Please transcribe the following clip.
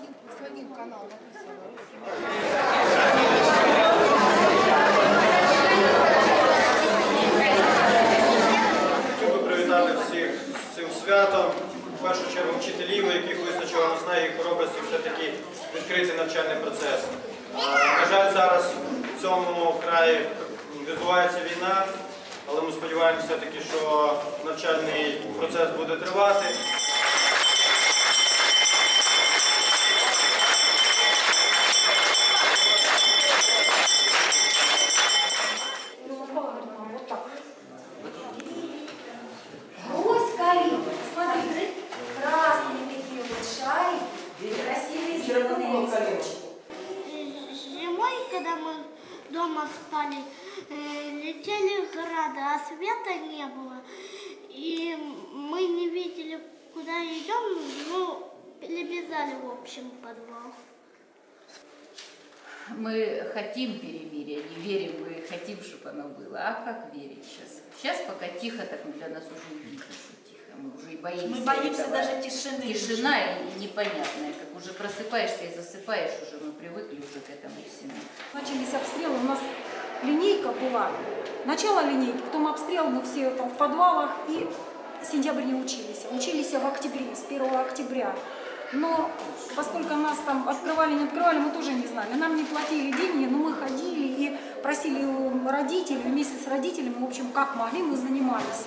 один, один. Всіх з цим святом, в першу чергу вчителів, у яких вистачило не знає їх робиться все-таки відкритий навчальний процес. На жаль, зараз в цьому краї відбувається війна, але ми сподіваємося, що навчальний процес буде тривати. Листочки. Зимой, когда мы дома спали, э, летели грады, а света не было. И мы не видели, куда идем, ну, перебежали в общем подвал. Мы хотим перемирия, не верим, мы хотим, чтобы оно было. А как верить сейчас? Сейчас пока тихо, так для нас уже что тихо. Мы уже и боимся. Мы боимся этого. даже тишины. Тишина и непонятная, как уже просыпаешься и засыпаешь уже, мы привыкли уже к этому всему. Начались обстрелы, у нас линейка была. Начало линейки, потом обстрел, мы все там в подвалах и сентябрь не учились. Учились в октябре, с 1 октября. Но поскольку нас там открывали, не открывали, мы тоже не знали. Нам не платили деньги, но мы ходили и просили у родителей, вместе с родителями, в общем, как могли, мы занимались.